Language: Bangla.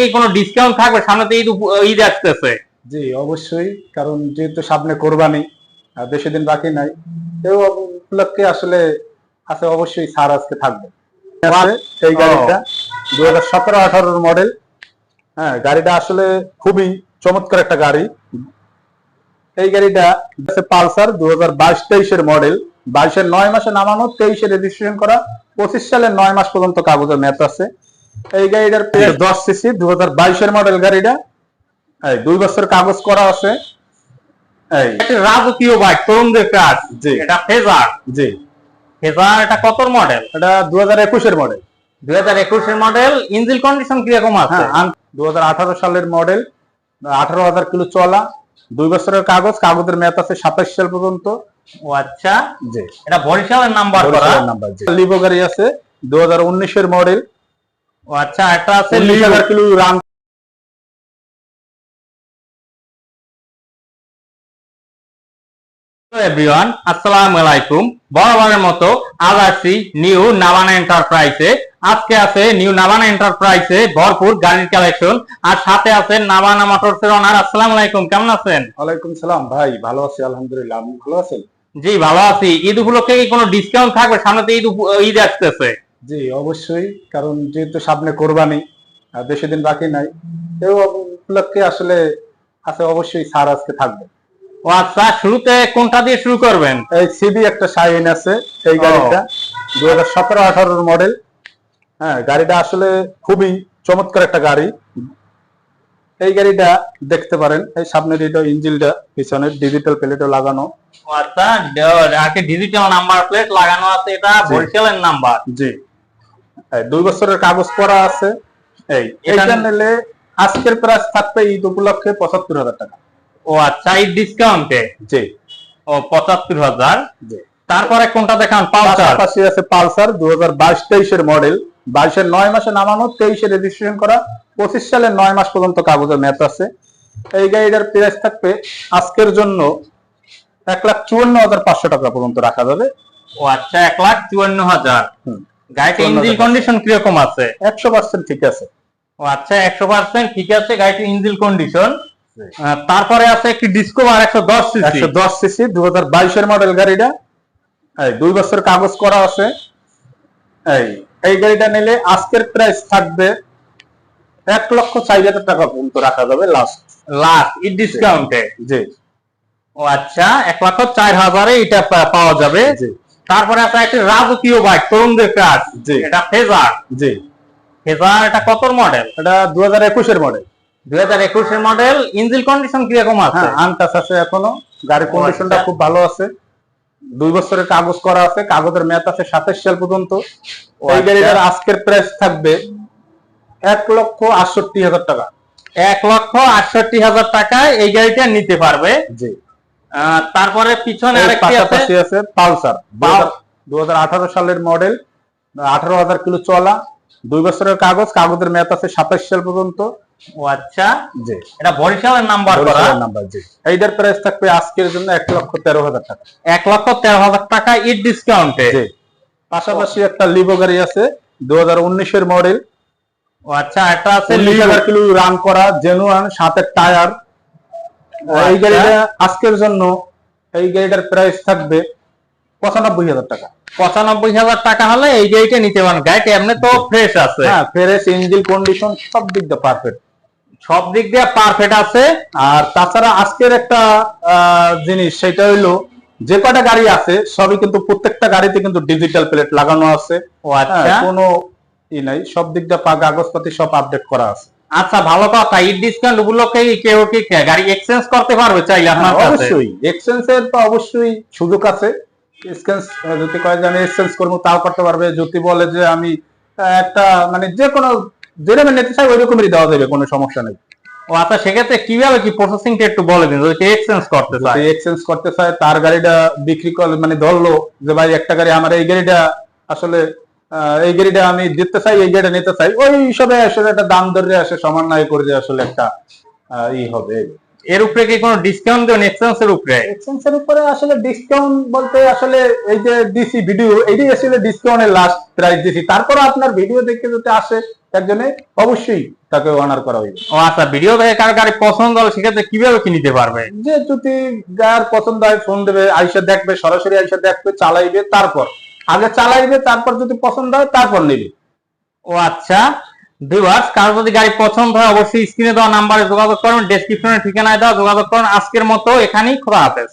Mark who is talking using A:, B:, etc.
A: কি কোনো ডিসকাউন্ট থাকবে? সামনে তো ঈদ ঈদ আসতেছে।
B: জি অবশ্যই। কারণ যেহেতু সামনে কোরবানি আর বেশি দিন বাকি নাই কেউ উপলক্ষে আসলে আছে অবশ্যই ছাড় আজকে থাকবে। আছে এই গাড়িটা দু হাজার সতেরো আঠারোর মডেল হ্যাঁ গাড়িটা আসলে খুবই চমৎকার একটা গাড়ি। এই গাড়িটা পালসার দু হাজার বাইশ তেইশের মডেল বাইশের নয় মাসে নামানো তেইশে রেজিস্ট্রেশন করা পঁচিশ সালের নয় মাস পর্যন্ত কাগজের ম্যাপ আছে। এই গাড়িটার প্রাইস দশ সিসি দু হাজার বাইশের মডেল গাড়িটা। এই দুই বছর কাগজ করা আছে। এই।
A: রাজকীয় বাইক তরুণদের কাজ
B: জি।
A: এটা ফেজার
B: জি।
A: ফেজার এটা কত মডেল
B: এটা দু হাজার একুশের মডেল
A: দুই হাজার একুশের মডেল ইঞ্জিন কন্ডিশন কীরকম আছে?
B: হ্যাঁ দু হাজার আঠারো সালের মডেল আঠারো হাজার কিলো চলা দুই বছরের কাগজ কাগজের মেয়াদ আছে সাতাশ সাল পর্যন্ত।
A: ও আচ্ছা।
B: জি।
A: এটা বরিশালের নাম্বার করা।
B: নাম্বার জি। লিভো গাড়ি আছে দু হাজার উনিশের মডেল
A: ও আচ্ছা একটা আছে
B: কিলো রান
A: এভরিওয়ান আসসালামু আলাইকুম। বরাবরের মতো আজ আসছি নিউ নাভানা এন্টারপ্রাইজে আজকে আছে নিউ নাভানা এন্টারপ্রাইজে ভরপুর গাড়ির কালেকশন আর সাথে আছে নাভানা মোটরস এর ওনার আসসালামু আলাইকুম কেমন আছেন?
B: ওয়ালাইকুম সালাম ভাই ভালো আছি আলহামদুলিল্লাহ আপনি ভালো আছেন?
A: জি ভালো আছি। ঈদ উপলক্ষে কি কোনো ডিসকাউন্ট থাকবে? সামনে তো ঈদ ঈদ আসতেছে।
B: জি অবশ্যই। কারণ যেহেতু সামনে কোরবানি আর বেশি দিন বাকি নাই কেউ উপলক্ষে আসলে আছে অবশ্যই ছাড় আজকে থাকবে।
A: ও আচ্ছা শুরুতে কোনটা দিয়ে শুরু করবেন?
B: এই সিবি একটা শাইন আছে এই গাড়িটা। হাজার সতেরো আঠারোর মডেল। হ্যাঁ গাড়িটা আসলে খুবই চমৎকার একটা গাড়ি। এই গাড়িটা দেখতে পারেন এই সামনের এটা ইঞ্জিনটা পিছনের ডিজিটাল প্লেটও লাগানো।
A: ও আচ্ছা আর ডিজিটাল নাম্বার প্লেট লাগানো আছে এটা। বরিশালের নাম্বার
B: জি। দুই বছরের কাগজ করা আছে। এই
A: এটা-
B: নিলে আজকের প্রাইস থাকবে ঈদ উপলক্ষে পঁচাত্তর হাজার টাকা।
A: ও আচ্ছা ঈদ ডিসকাউন্টে
B: জি।
A: ও পঁচাত্তর হাজার?
B: জি।
A: তারপরে কোনটা দেখান? পালসার।
B: পাশাপাশি আছে পালসার দু হাজার বাইশ তেইশের মডেল বাইশের নয় মাসে নামানো তেইশে রেজিস্ট্রেশন করা পঁচিশ সালের নয় মাস পর্যন্ত কাগজের ম্যাপ আছে। এই গাড়িটার প্রাইস থাকবে আজকের জন্য এক লাখ চুয়ান্ন হাজার পাঁচশো টাকা পর্যন্ত রাখা যাবে।
A: ও আচ্ছা এক লাখ চুয়ান্ন হাজার।
B: 54
A: ইঞ্জিন। কন্ডিশন কীরকম আছে?
B: একশো পার্সেন্ট ঠিক আছে।
A: ও আচ্ছা একশো পার্সেন্ট ঠিক আছে গাড়িটির ইঞ্জিন কন্ডিশন তারপরে আছে একটি ডিসকভার একশো দশ সিসি
B: একশো দশ সিসি দু হাজার বাইশের মডেল গাড়িটা। এই দুই বছর কাগজ করা আছে। এই এই গাড়িটা নিলে আজকের প্রাইস থাকবে এক লক্ষ চার হাজার টাকা পর্যন্ত রাখা যাবে লাস্ট
A: লাস্ট ঈদ ডিসকাউন্টে
B: জি।
A: ও আচ্ছা এক লক্ষ চার হাজারে এটা পাওয়া যাবে।
B: জি।
A: তারপরে আছে একটি রাজকীয় বাইক তরুণদের কাজ। এটা ফেজার
B: জি।
A: ফেজার এটা কত মডেল
B: এটা দু হাজার একুশের মডেল
A: দুই হাজার একুশের মডেল ইঞ্জিন কন্ডিশন কীরকম আছে?
B: হ্যাঁ আনটাস আছে এখনও গাড়ির কন্ডিশনটা
A: আচ্ছা।
B: খুব ভালো আছে। দুই বছরের কাগজ করা আছে কাগজের মেয়াদ আছে সাতাশ সাল পর্যন্ত।
A: ও,
B: এই
A: আচ্ছা।
B: গাড়িটার আজকের প্রাইস থাকবে এক লক্ষ আটষট্টি হাজার টাকা।
A: এক লক্ষ আটষট্টি হাজার টাকায় এই গাড়িটা নিতে পারবে।
B: জি।
A: তারপরে পিছনে আরেকটি আছে।
B: আছে পালসার।
A: পাল-
B: দু হাজার আঠারো সালের মডেল আঠারো হাজার কিলো চলা দুই বছরের কাগজ কাগজের মেয়াদ আছে সাতাশ সাল পর্যন্ত।
A: ও আচ্ছা।
B: জি।
A: এটা বরিশালের নাম্বার করা।
B: নাম্বার জি। এইটার প্রাইস থাকবে আজকের জন্য এক লক্ষ তেরো হাজার টাকা।
A: এক লক্ষ তেরো হাজার টাকা ইট ডিসকাউন্টে
B: জি। পাশাপাশি একটা লিভো গাড়ি আছে দু হাজার উনিশের মডেল।
A: ও আচ্ছা এটা আছে
B: চল্লিশ হাজার কিলো রান করা জেনুয়ান সাতের টায়ার এই
A: আচ্ছা।
B: গাড়িটা আজকের জন্য এই গাড়িটার প্রাইস থাকবে পঁচানব্বই হাজার টাকা।
A: পঁচানব্বই হাজার টাকা হলে এই গাড়িটা নিতে পারেন গাড়িটা এমনি তো ফ্রেশ আছে।
B: হ্যাঁ ফ্রেশ ইঞ্জিন কন্ডিশন সব দিক দিয়ে পারফেক্ট
A: সব দিক দিয়ে পারফেক্ট আছে।
B: আর তাছাড়া আজকের একটা জিনিস সেটা হইল যে কটা গাড়ি আছে সবই কিন্তু প্রত্যেকটা গাড়িতে কিন্তু ডিজিটাল প্লেট লাগানো আছে।
A: ও আচ্ছা।
B: হ্যাঁ, কোনো ই নাই। সব দিক দিয়ে কাগজপাতি সব আপডেট করা আছে।
A: আচ্ছা ভালো কথা। ঈদ ডিসকাউন্ট উপলক্ষে কেউ কি গাড়ি এক্সচেঞ্জ করতে পারবে চাইলে আপনার কাছে?
B: অবশ্যই। এক্সচেঞ্জ এর তো অবশ্যই সুযোগ আছে। এক্সচেঞ্জ যদি কয় যে আমি এক্সচেঞ্জ করব তাও করতে পারবে। যদি বলে যে আমি একটা মানে যে কোনো যেরকম নিতে চাই ওই রকমেরই দেওয়া যাবে কোনো সমস্যা নেই।
A: ও আচ্ছা সেক্ষেত্রে কীভাবে কি প্রসেসিংটা একটু বলে দিন যদি এক্সচেঞ্জ করতে চায়।
B: যদি এক্সচেঞ্জ করতে চায় তার গাড়িটা বিক্রি করে মানে ধরলো যে ভাই একটা গাড়ি আমার এই গাড়িটা আসলে এই গাড়িটা আমি দিতে চাই এই গাড়িটা নিতে চাই। ওই হিসাবে আসলে একটা দাম ধরে আসে সমন্বয় করে যে আসলে একটা ই হবে।
A: এর উপরে কি কোনো ডিসকাউন্ট দেন এক্সচেঞ্জের উপরে?
B: এক্সচেঞ্জের উপরে আসলে ডিসকাউন্ট বলতে আসলে এই যে ডিসি ভিডিও এটাই আসলে ডিসকাউন্টের লাস্ট প্রাইস দিছি। তারপর আপনার ভিডিও দেখে যদি আসে একজনে অবশ্যই তাকে অনার করা হইবে।
A: ও আচ্ছা ভিডিও দেখে কার গাড়ি পছন্দ হলে সেক্ষেত্রে কীভাবে কি নিতে পারবে?
B: যে যদি যার পছন্দ হয় ফোন দেবে আইসা দেখবে সরাসরি আইসা দেখবে চালাইবে তারপর। আগে চালাইবে তারপর যদি পছন্দ হয়, তারপর নেবে।
A: ও আচ্ছা ভিউয়ার্স কারও যদি গাড়ি পছন্দ হয়, অবশ্যই স্ক্রিনে দেওয়া নাম্বারে যোগাযোগ করুন ডেসক্রিপশনে ঠিকানায় দেওয়া যোগাযোগ করুন। আজকের মতো এখানেই খোলা হাফেজ।